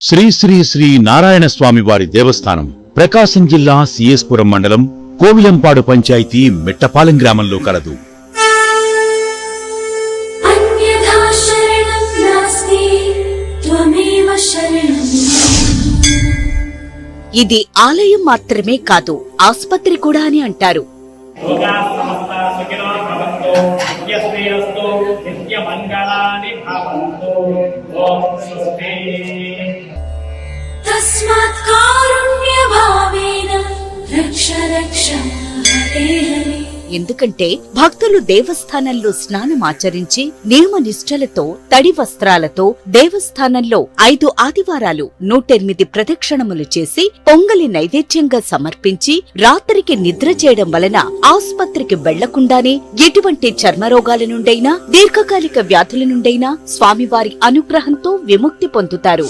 శ్రీ శ్రీ శ్రీ నారాయణ స్వామి వారి దేవస్థానం ప్రకాశం జిల్లా సిఎస్పురం మండలం కోవిలంపాడు పంచాయతీ మెట్టపాలెం గ్రామంలో కలదు. ఇది ఆలయం మాత్రమే కాదు ఆస్పత్రి కూడా అని అంటారు. తస్మాత్ కారుణ్య భావేన రక్ష రక్ష హరే హరే ఎందుకంటే భక్తులు దేవస్థానంలో స్నానం ఆచరించి నియమ నిష్ఠలతో తడి వస్త్రాలతో దేవస్థానంలో ఐదు ఆదివారాలు నూటెనిమిది ప్రదక్షిణములు చేసి పొంగలి నైవేద్యంగా సమర్పించి రాత్రికి నిద్ర చేయడం వలన ఆసుపత్రికి వెళ్ళకుండానే ఎటువంటి చర్మరోగాల నుండైనా దీర్ఘకాలిక వ్యాధుల నుండైనా స్వామివారి అనుగ్రహంతో విముక్తి పొందుతారు.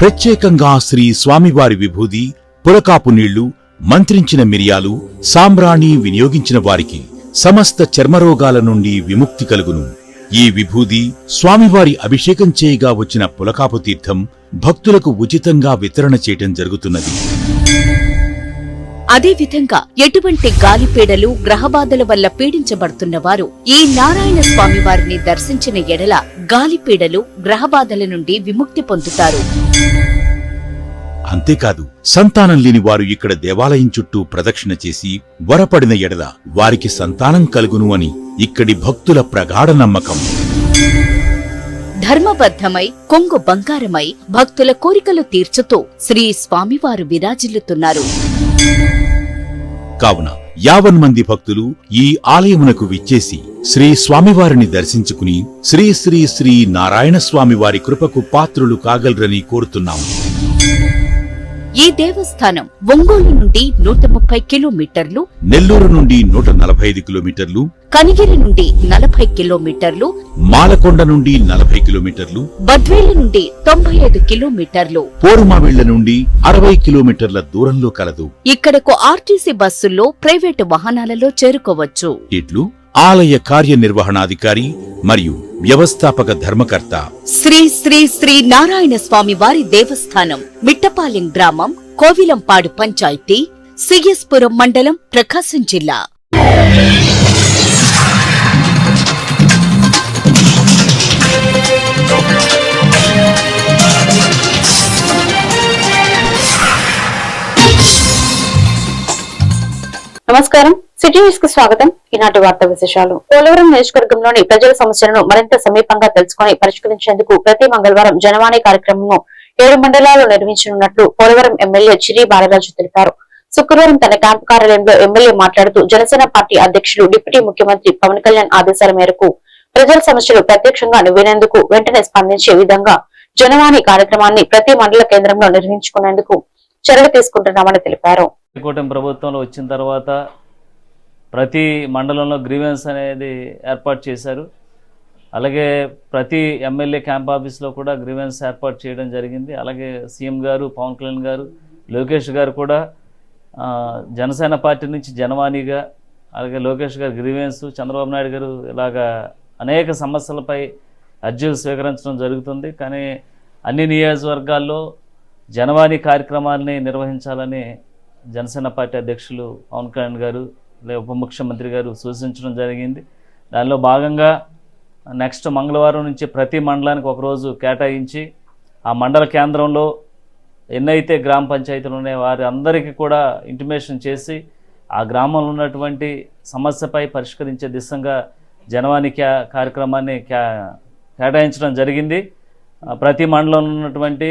ప్రత్యేకంగా శ్రీ స్వామివారి విభూది పులకాపు నీళ్ళు మంత్రించిన మిరియాలు సాంబ్రాణి వినియోగించిన వారికి సమస్త చర్మరోగాల నుండి విముక్తి కలుగును. ఈ విభూది స్వామివారి అభిషేకం చేయగా వచ్చిన పులకాపు తీర్థం భక్తులకు ఉచితంగా వితరణ చేయటం జరుగుతున్నది. అదేవిధంగా ఎటువంటి గాలిపీడలు గ్రహబాధల వల్ల పీడించబడుతున్న వారు ఈ నారాయణ స్వామి వారిని దర్శించిన ఎడల గాలిపీడలు గ్రహబాధల నుండి విముక్తి పొందుతారు. అంతేకాదు సంతానం లేని వారు ఇక్కడ దేవాలయం చుట్టూ ప్రదక్షిణ చేసి వరపడిన ఎడల వారికి సంతానం కలుగును అని ఇక్కడి భక్తుల ప్రగాఢ నమ్మకం. ధర్మబద్ధమై కొంగు బంగారమై భక్తుల కోరికలు తీర్చుతూ శ్రీ స్వామివారు విరాజిల్లుతున్నారు. కావున యావన్ మంది భక్తులు ఈ ఆలయమునకు విచ్చేసి శ్రీ స్వామివారిని దర్శించుకుని శ్రీ శ్రీ శ్రీ నారాయణ స్వామివారి కృపకు పాత్రులు కాగలరని కోరుతున్నాము. ఈ దేవస్థానం ఒంగోలు నుండి నూట ముప్పై కిలోమీటర్లు నెల్లూరు నుండి నూట నలభై ఐదు కిలోమీటర్లు కనిగిరి నుండి నలభై కిలోమీటర్లు మాలకొండ నుండి నలభై కిలోమీటర్లు బద్వేలు నుండి తొంభై ఐదు కిలోమీటర్లు. పోరుమావిళ్ళ నుండి అరవై కిలోమీటర్ల దూరంలో కలదు. ఇక్కడకు ఆర్టీసీ బస్సుల్లో ప్రైవేటు వాహనాలలో చేరుకోవచ్చు. ఇట్లు ఆలయ కార్యనిర్వహణాధికారి మరియు వ్యవస్థాపక ధర్మకర్త శ్రీ శ్రీ శ్రీ నారాయణ స్వామి వారి దేవస్థానం మిట్టపాలెం గ్రామం కోవిలంపాడు పంచాయతీ సిఎస్పురం మండలం ప్రకాశం జిల్లా. నమస్కారం. సిటీ న్యూస్కి స్వాగతం. ఈనాటి వార్త విశేషాలు. పోలవరం నియోజకవర్గంలోని ప్రజల సమస్యలను మరింత సమీపంగా తెలుసుకుని పరిష్కరించేందుకు ప్రతి మంగళవారం జనవాణి కార్యక్రమం ఏడు మండలాల్లో నిర్వహించనున్నట్లు పోలవరం ఎమ్మెల్యే చిరి బాలరాజు తెలిపారు. శుక్రవారం తన క్యాంపు కార్యాలయంలో ఎమ్మెల్యే మాట్లాడుతూ జనసేన పార్టీ అధ్యక్షులు డిప్యూటీ ముఖ్యమంత్రి పవన్ కళ్యాణ్ ఆదేశాల మేరకు ప్రజల సమస్యలు ప్రత్యక్షంగా నివ్వేందుకు వెంటనే స్పందించే విధంగా జనవాణి కార్యక్రమాన్ని ప్రతి మండల కేంద్రంలో నిర్వహించుకునేందుకు చర్యలు తీసుకుంటున్నామని తెలిపారు. కూటమి ప్రభుత్వంలో వచ్చిన తర్వాత ప్రతి మండలంలో గ్రీవెన్స్ అనేది ఏర్పాటు చేశారు. అలాగే ప్రతి ఎమ్మెల్యే క్యాంప్ ఆఫీస్లో కూడా గ్రీవెన్స్ ఏర్పాటు చేయడం జరిగింది. అలాగే సీఎం గారు పవన్ కళ్యాణ్ గారు లోకేష్ గారు కూడా జనసేన పార్టీ నుంచి జనవాణిగా అలాగే లోకేష్ గారు గ్రీవెన్స్ చంద్రబాబు నాయుడు గారు ఇలాగా అనేక సమస్యలపై అర్జీలు స్వీకరించడం జరుగుతుంది. కానీ అన్ని నియోజకవర్గాల్లో జనవాణి కార్యక్రమాల్ని నిర్వహించాలని జనసేన పార్టీ అధ్యక్షులు పవన్ కళ్యాణ్ గారు లేదా ఉప ముఖ్యమంత్రి గారు సూచించడం జరిగింది. దానిలో భాగంగా నెక్స్ట్ మంగళవారం నుంచి ప్రతి మండలానికి ఒకరోజు కేటాయించి ఆ మండల కేంద్రంలో ఎన్నైతే గ్రామ పంచాయతీలు ఉన్నాయో వారి అందరికీ కూడా ఇంటిమేషన్ చేసి ఆ గ్రామంలో ఉన్నటువంటి సమస్యపై పరిష్కరించే దిశగా జనవాణి క్యా కార్యక్రమాన్ని క్యా కేటాయించడం జరిగింది. ప్రతి మండలంలో ఉన్నటువంటి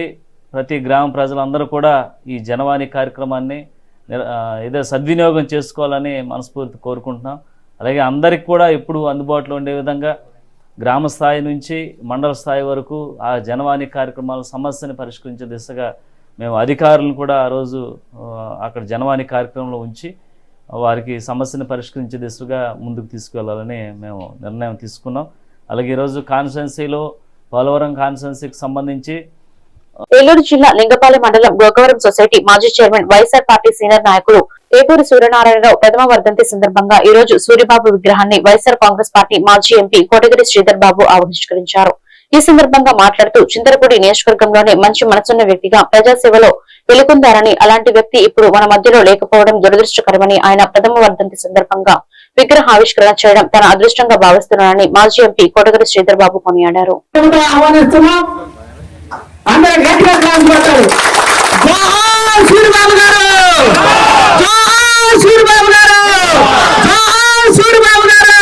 ప్రతి గ్రామ ప్రజలందరూ కూడా ఈ జనవాణి కార్యక్రమాన్ని ఏదో సద్వినియోగం చేసుకోవాలని మనస్ఫూర్తి కోరుకుంటున్నాం. అలాగే అందరికి కూడా ఎప్పుడు అందుబాటులో ఉండే విధంగా గ్రామ స్థాయి నుంచి మండల స్థాయి వరకు ఆ జనవాణి కార్యక్రమాల సమస్యని పరిష్కరించే దిశగా మేము అధికారులను కూడా ఆ రోజు అక్కడ జనవాణి కార్యక్రమంలో ఉంచి వారికి సమస్యను పరిష్కరించే దిశగా ముందుకు తీసుకువెళ్ళాలని మేము నిర్ణయం తీసుకున్నాం. అలాగే ఈరోజు కాన్స్టెన్సీలో పోలవరం కాన్స్టెన్సీకి సంబంధించి ఏలూరు జిల్లా లింగపాలెం మండలం గోకవరం సొసైటీ మాజీ చైర్మన్ వైఎస్ఆర్ పార్టీ సీనియర్ నాయకుడు ఏపూరి సూర్యనారాయణరావు ప్రథమ వర్ధంతి సందర్భంగా ఈ రోజు సూర్యబాబు విగ్రహాన్ని వైఎస్ఆర్ కాంగ్రెస్ పార్టీ మాజీ ఎంపీ కోటగిరి శ్రీధర్ బాబు ఆవిష్కరించారు. ఈ సందర్భంగా మాట్లాడుతూ చింతలపూడి నియోజకవర్గంలోనే మంచి మనసున్న వ్యక్తిగా ప్రజాసేవలో వెలుగొందారని అలాంటి వ్యక్తి ఇప్పుడు మన మధ్యలో లేకపోవడం దురదృష్టకరమని ఆయన ప్రథమ వర్ధంతి సందర్భంగా విగ్రహ ఆవిష్కరణ చేయడం తన అదృష్టంగా భావిస్తున్నానని మాజీ ఎంపీ కోటగిరి శ్రీధర్ బాబు కొనియాడారు. అందరూ గట్టిగా క్లాస్ కొట్టారు. జోహార్ సూర్యబాబు గారు! జోహార్ సూర్యబాబు గారు! జోహార్ సూర్యబాబు గారు!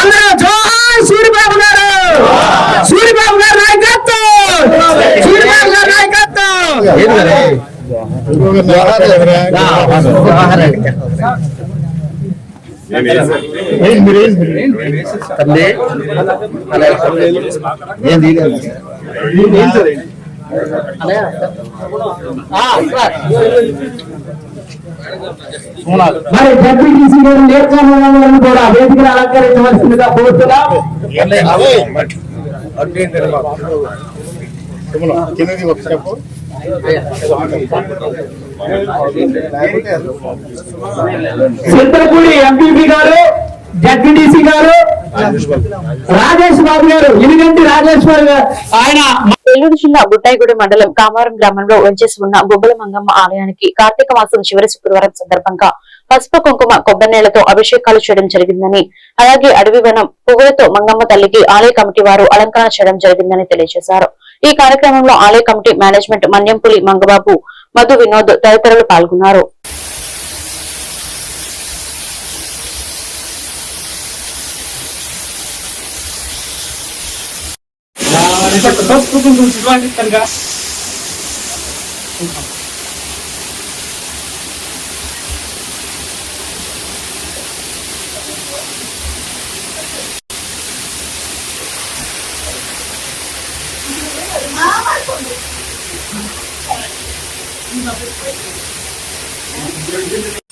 అందరూ జోహార్ సూర్యబాబు గారు! సూర్యబాబు గారు నాయకత్వం! సూర్యబాబు గారు నాయకత్వం! మరి జడ్పీటీసీ గారు నేర్చుకోవాలని కూడా వేదికను అలంకరించవలసిందిగా కోరుతున్నాం చింతలపూడి ఎంపీపీ గారు జడ్పీటీసీ గారు రాజేష్ బాబు గారు ఇనిగంటి రాజేశ్వర్ గారు ఆయన ఏలూరు జిల్లా బుట్టాయిగూడ మండలం కామారం గ్రామంలో వెంచేసి ఉన్న బొబ్బల మంగమ్మ ఆలయానికి కార్తీక మాసం చివరి శుక్రవారం సందర్భంగా పసుపు కుంకుమ కొబ్బరి నేలతో అభిషేకాలు చేయడం జరిగిందని అలాగే అడవి వనం పువ్వులతో మంగమ్మ తల్లికి ఆలయ కమిటీ వారు అలంకరణ చేయడం జరిగిందని తెలియజేశారు. ఈ కార్యక్రమంలో ఆలయ కమిటీ మేనేజ్మెంట్ మన్యంపులి మంగబాబు మధు వినోద్ తదితరులు పాల్గొన్నారు. दस परसेंट तुमची लॉजिक तर का Thank you.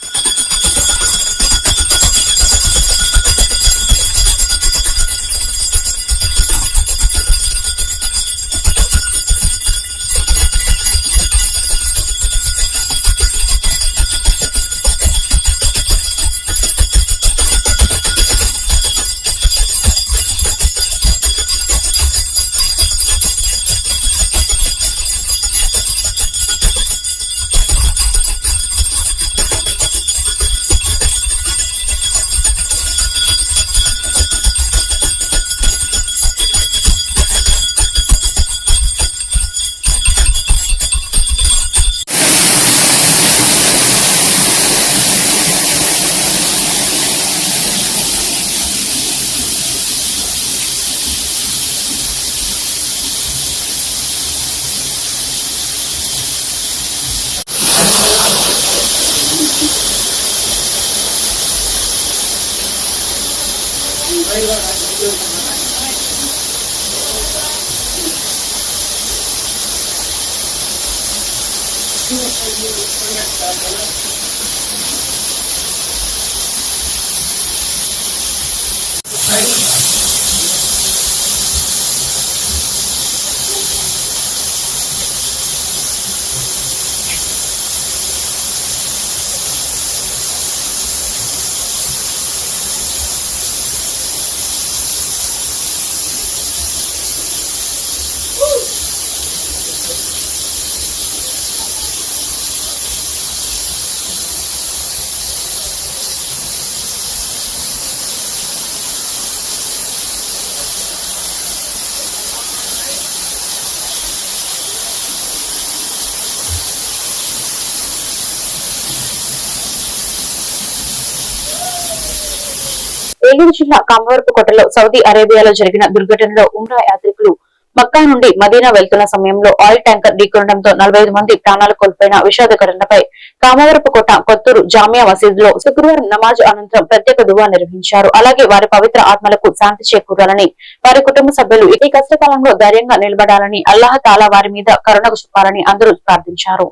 ఏలూరు జిల్లా కామవరపుకోటలో సౌదీ అరేబియాలో జరిగిన దుర్ఘటనలో ఉమ్రా యాత్రికులు మక్కా నుండి మదీనా వెళ్తున్న సమయంలో ఆయిల్ ట్యాంకర్ ఢీకొనడంతో నలభై మంది ప్రాణాలు కోల్పోయిన విషాద ఘటనపై కామవరపుకోట కొత్తూరు జామియా మసీదులో శుక్రవారం నమాజ్ అనంతరం ప్రత్యేక దువా నిర్వహించారు. అలాగే వారి పవిత్ర ఆత్మలకు శాంతి చేకూరాలని వారి కుటుంబ సభ్యులు ఈ కష్టకాలంలో ధైర్యంగా నిలబడాలని అల్లాహ్ తాలా వారి మీద కరుణ చూపాలని అందరూ ప్రార్థించారు.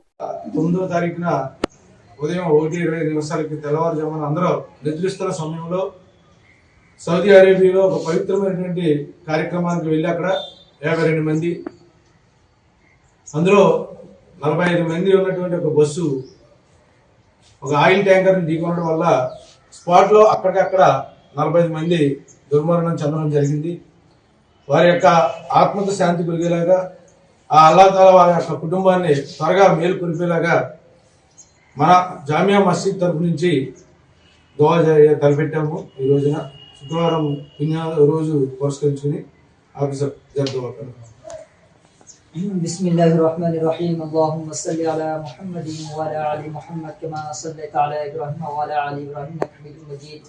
తొమ్మిదో తారీఖున ఉదయం ఒకటి ఇరవై నిమిషాలకి తెల్లవారుజామున అందరూ నిద్రిస్తున్న సమయంలో సౌదీ అరేబియాలో ఒక పవిత్రమైనటువంటి కార్యక్రమానికి వెళ్ళి అక్కడ యాభై రెండు మంది అందులో నలభై ఐదు మంది ఉన్నటువంటి ఒక బస్సు ఒక ఆయిల్ ట్యాంకర్ని ఢీకొనడం వల్ల స్పాట్లో అక్కడికక్కడ నలభై ఐదు మంది దుర్మరణం చెందడం జరిగింది. వారి యొక్క ఆత్మకు శాంతి కలిగేలాగా ఆ అల్లాతాల వారి యొక్క కుటుంబాన్ని త్వరగా మేలు కొలిపేలాగా మన జామియా మసీద్ తరఫు నుంచి దోవా తలపెట్టాము ఈ రోజున. శుక్రవారం పుణ్య రోజు పురస్కరించుకుని ఆఫీసర్ జరుపుకోవాలి بسم الله الرحمن الرحيم اللهم صل على محمد وعلى ال محمد كما صليت على إبراهيم وعلى ال إبراهيم انك حميد مجيد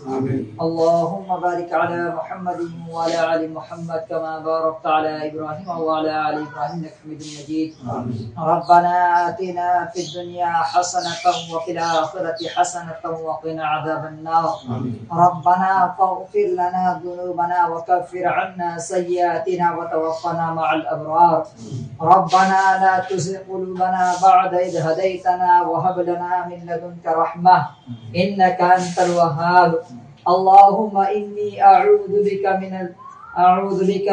اللهم بارك على محمد وعلى ال محمد كما باركت على إبراهيم وعلى ال إبراهيم انك حميد مجيد ربنا اتنا في الدنيا حسنه وفي الاخره حسنه وقنا عذاب النار ربنا فاغفر لنا ذنوبنا وكفر عنا سيئاتنا وتوفنا مع الابرار ربنا لا تزغ قلوبنا بعد إذ هديتنا وهب لنا من لدنك رحمة إنك أنت الوهاب. اللهم إني أعوذ بك من ال... أعوذ بك.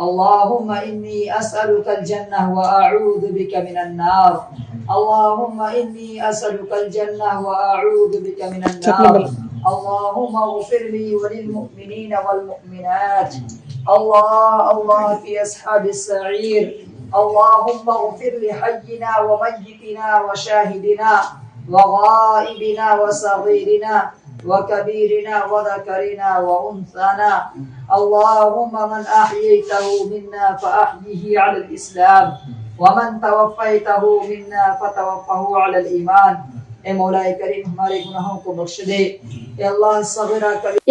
اللهم إني أسألك الجنة وأعوذ بك من النار. اللهم إني أسألك الجنة وأعوذ بك من النار. اللهم اغفر لي وللمؤمنين والمؤمنات. الله الله في أصحاب السعير. اللهم اغفر لحينا وميتنا وشاهدنا وغائبنا وصغيرنا وكبيرنا وذكرنا وأنثانا. اللهم من أحييته منا فأحيه على الإسلام ومن توفيته منا فتوفه على الإيمان.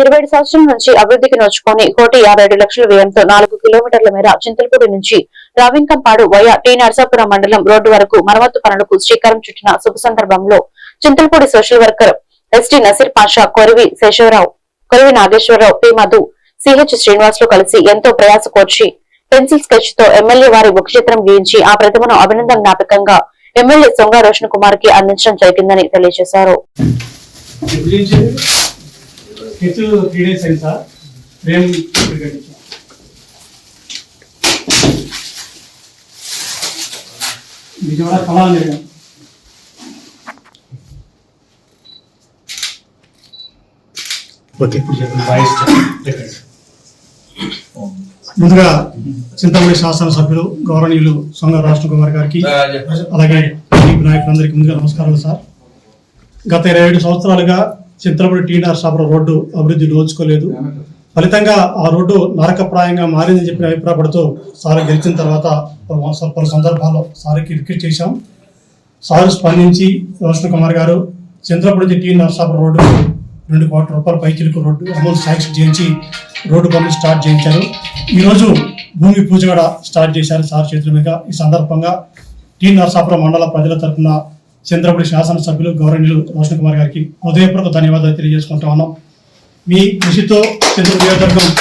ఇరవై సంవత్సరం నుంచి అభివృద్ధికి నోచుకొని కోటి యాభై ఏడు లక్షల వ్యయంతో నాలుగు కిలోమీటర్ల మేర చింతలపూడి నుంచి రావింకంపాడు వయా టి నరసాపురం మండలం రోడ్డు వరకు మరమ్మతు పనులకు శ్రీకారం చుట్టిన శుభ సందర్భంలో Chintalapudi social worker ST Naseer Pasha Korivi Seshavarao Korivi Nageswararao P Madhu CH శ్రీనివాస్లు కలిసి ఎంతో ప్రయాస కోర్చి పెన్సిల్ స్కెచ్తో ఎమ్మెల్యే వారి ముఖ చిత్రం గీయించి ఆ ప్రతిమను అభినందన జ్ఞాపకంగా ఎమ్మెల్యే సొంగ రోషన్ కుమార్కి అందించడం జరిగిందని తెలియజేశారు. హెచ్ త్రీ డేస్ అయింది సార్ ఫ్రేమ్ ఇప్పుడు విజయవాడ కళా నిలయం ఓకే. ముందుగా చింతమూడి శాసనసభ్యులు గౌరవనీయులు సొంగ రాష్ట్ర కుమార్ గారికి అలాగే నాయకులందరికీ ముందుగా నమస్కారాలు సార్. గత ఇరవై ఏడు సంవత్సరాలుగా చింతలపూడి టీ నరసాపురం రోడ్డు అభివృద్ధి నోచుకోలేదు ఫలితంగా ఆ రోడ్డు నరకప్రాయంగా మారిందని చెప్పి అభిప్రాయపడుతూ సార్ గెలిచిన తర్వాత పలు- సందర్భాల్లో సార్కి రిక్వెస్ట్ చేశాం. సారు స్పందించి రోషన్ కుమార్ గారు చింతలపూడి నుంచి టీ నరసాపురం రోడ్డు రెండు కోట్ల రూపాయల పైచిలకు రోడ్డు అమౌంట్ శాంక్షన్ చేయించి రోడ్డు పనులు స్టార్ట్ చేయించారు. ఈరోజు భూమి పూజ కూడా స్టార్ట్ చేశారు సార్ చేతుల మీద. ఈ సందర్భంగా టీ నరసాపురం మండల ప్రజల తరఫున చంద్రపూడి శాసనసభ్యులు గౌరవనీయులు రోషన్ కుమార్ గారికి హృదయపూర్వక ధన్యవాదాలు తెలియజేసుకుంటా ఉన్నాం. మీ కృషితో చంద్ర నియోజకవర్గం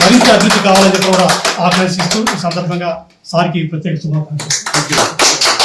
మరింత అభివృద్ధి కావాలని కూడా ఆకాంక్షిస్తూ ఈ సందర్భంగా సార్కి ప్రత్యేక శుభాకాంక్షలు.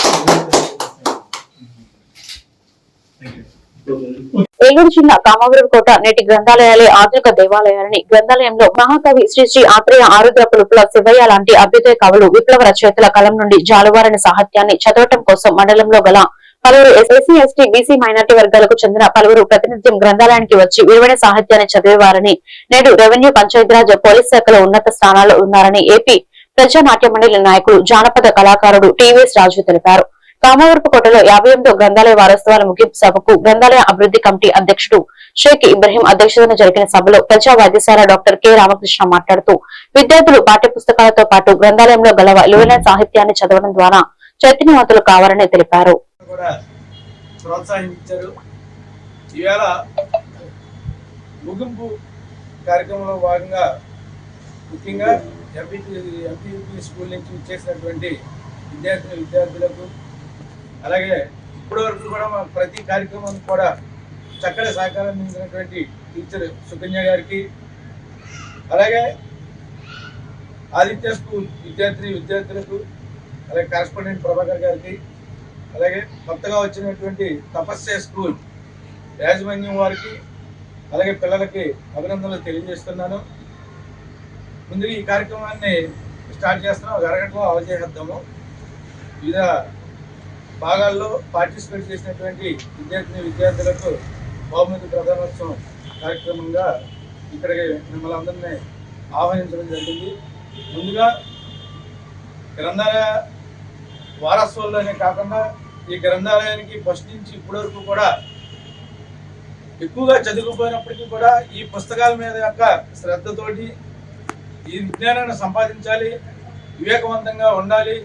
ఏలూరు జిల్లా కామవరకోట నేటి గ్రంథాలయాలే ఆధునిక దేవాలయాలని గ్రంథాలయంలో మహాకవి శ్రీ శ్రీ ఆత్రేయ ఆరుద్ర పులుపుల శివయ్య లాంటి అభ్యుదయ కవులు విప్లవ రచయితల కలం నుండి జాలువారని సాహిత్యాన్ని చదవటం కోసం మండలంలో గల పలువురు ఎస్ఎస్సీ ఎస్టీ బీసీ మైనార్టీ వర్గాలకు చెందిన పలువురు ప్రతినిత్యం గ్రంథాలయానికి వచ్చి విలువైన సాహిత్యాన్ని చదివేవారని నేడు రెవెన్యూ పంచాయతీరాజ్ పోలీస్ శాఖలో ఉన్నత స్థానాల్లో ఉన్నారని ఏపీ ప్రజానాట్య మండలి నాయకుడు జానపద కళాకారుడు టీవీఎస్ రాజు తెలిపారు. కామవరపుకోటలో యాభై ఎనిమిదో గ్రంథాలయ వారోత్సవాల ముగింపు సభకు గ్రంథాలయ అభివృద్ధి కమిటీ అధ్యక్షుడు షేక్ ఇబ్రహీం అధ్యక్షతన జరిగిన సభలో ప్రజా వైద్యశాల డాక్టర్ కె. రామకృష్ణ మాట్లాడుతూ విద్యార్థులు పాఠ్య పుస్తకాలతో పాటు గ్రంథాలయంలో గల విలువైన సాహిత్యాన్ని చదవడం ద్వారా చైతన్యవంతులు కావాలని తెలిపారు. కూడా ప్రోత్సహించారు. ఈవేళ ముగింపు కార్యక్రమంలో భాగంగా ముఖ్యంగా ఎంపీ ఎంపీపీ స్కూల్ నుంచి ఇచ్చేసినటువంటి విద్యార్థులు విద్యార్థులకు అలాగే ఇప్పటివరకు కూడా మా ప్రతి కార్యక్రమానికి కూడా చక్కటి సహకారం అందించినటువంటి టీచర్ సుకన్య గారికి అలాగే ఆదిత్య స్కూల్ విద్యార్థి విద్యార్థులకు అలాగే కరస్పాండెంట్ ప్రభాకర్ గారికి అలాగే కొత్తగా వచ్చినటువంటి తపస్య స్కూల్ యాజమాన్యం వారికి అలాగే పిల్లలకి అభినందనలు తెలియజేస్తున్నాను. ముందుగా ఈ కార్యక్రమాన్ని స్టార్ట్ చేస్తున్నాం. ఒక అరగంటలో అవజేసేద్దాము. వివిధ భాగాల్లో పార్టిసిపేట్ చేసినటువంటి విద్యార్థిని విద్యార్థులకు బహుమతి ప్రధానోత్సవం కార్యక్రమంగా ఇక్కడికి మిమ్మల్ని అందరినీ ఆహ్వానించడం జరిగింది. ముందుగా గ్రంథాలయ వారసుల్లోనే కాకుండా ఈ గ్రంథాలయానికి ఫస్ట్ నుంచి ఇప్పటి వరకు కూడా ఎక్కువగా చదువుకుపోయినప్పటికీ కూడా ఈ పుస్తకాల మీద యొక్క శ్రద్ధతోటి ఈ విజ్ఞానాన్ని సంపాదించాలి వివేకవంతంగా ఉండాలి.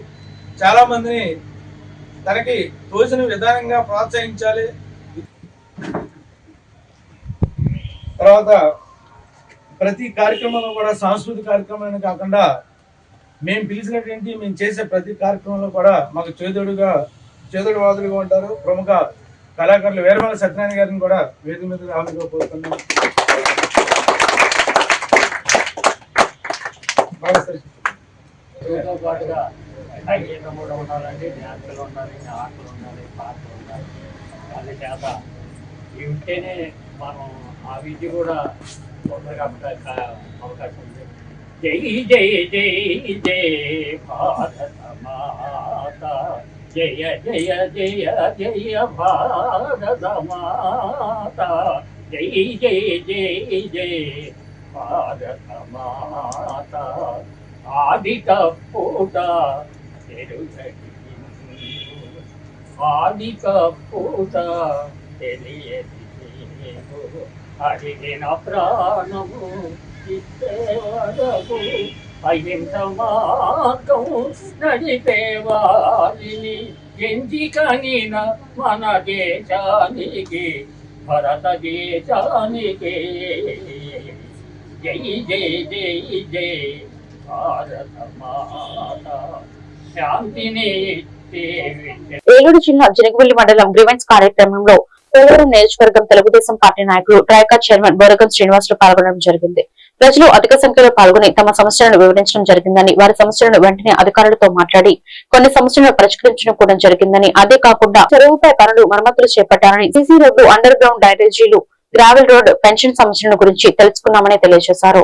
చాలా మందిని తనకి తోచిన విధానంగా ప్రోత్సహించాలి. తర్వాత ప్రతి కార్యక్రమంలో కూడా సాంస్కృతిక కార్యక్రమాన్ని కాకుండా మేము పిలిచినటువంటి మేము చేసే ప్రతి కార్యక్రమంలో కూడా మాకు చేదోడుగా చేదోడు వాదులుగా ఉంటారు. ప్రముఖ కళాకారులు వేరమల సత్యనారాయణ గారిని కూడా వేదిక మీద రావాలిగా కోరుతున్నాం. పాటుగా సంగీతం కూడా ఉండాలండి డ్యాన్సులు ఉండాలి ఆటలు ఉండాలి పాటలు ఉండాలి. దాని చేత ఇవి ఉంటేనే మనం ఆ విద్య కూడా తొందరగా అవకాశం ఉంది. జై జై జై జై భారత మాత జయ జయ జయ జయ భారత మాత జై జై జై జై భారత మాత ఆదిత పూట తెరుగడి ఆదిక పూట తెలియదు నీకు. అడిగిన ప్రాణము ఇచ్చేవరకు అహింస మార్గం నడిపే వారిని ఎంచికనిన మన దేశానికి భారతదేశానికి జై జై జై జై. భారత మాత శాంతిని ఏలూరు జిల్లా జనగవల్లి మండలం గ్రీవెన్స్ కార్యక్రమంలో పోలవరం నియోజకవర్గం తెలుగుదేశం పార్టీ నాయకులు ట్రైకా చైర్మన్ బొరగం శ్రీనివాసులు పాల్గొనడం జరిగింది. ప్రజలు అధిక సంఖ్యలో పాల్గొని తమ సమస్యలను వివరించడం జరిగిందని వారి సమస్యలను వెంటనే అధికారులతో మాట్లాడి కొన్ని సమస్యలను పరిష్కరించడం కూడా జరిగిందని. అదే కాకుండా చెరువుపై పనులు మరమ్మతులు చేపట్టాలని సీసీ రోడ్డు అండర్ గ్రౌండ్ డైరేజీలు గ్రావెల్ రోడ్ పెన్షన్ సమస్యల గురించి తెలుసుకున్నామని తెలియజేశారు.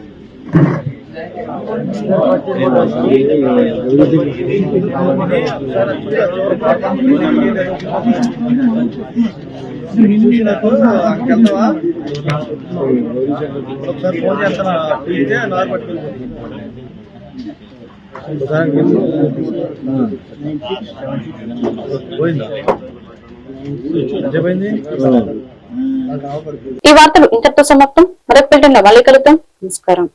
వరకు చూస్తున్నారండి పోయిందా? చెప్పండి ఈ వార్తలు ఇంతటితో సమాప్తం. మరొక బిల్డన్లో మళ్ళీ కలుద్దాం. నమస్కారం.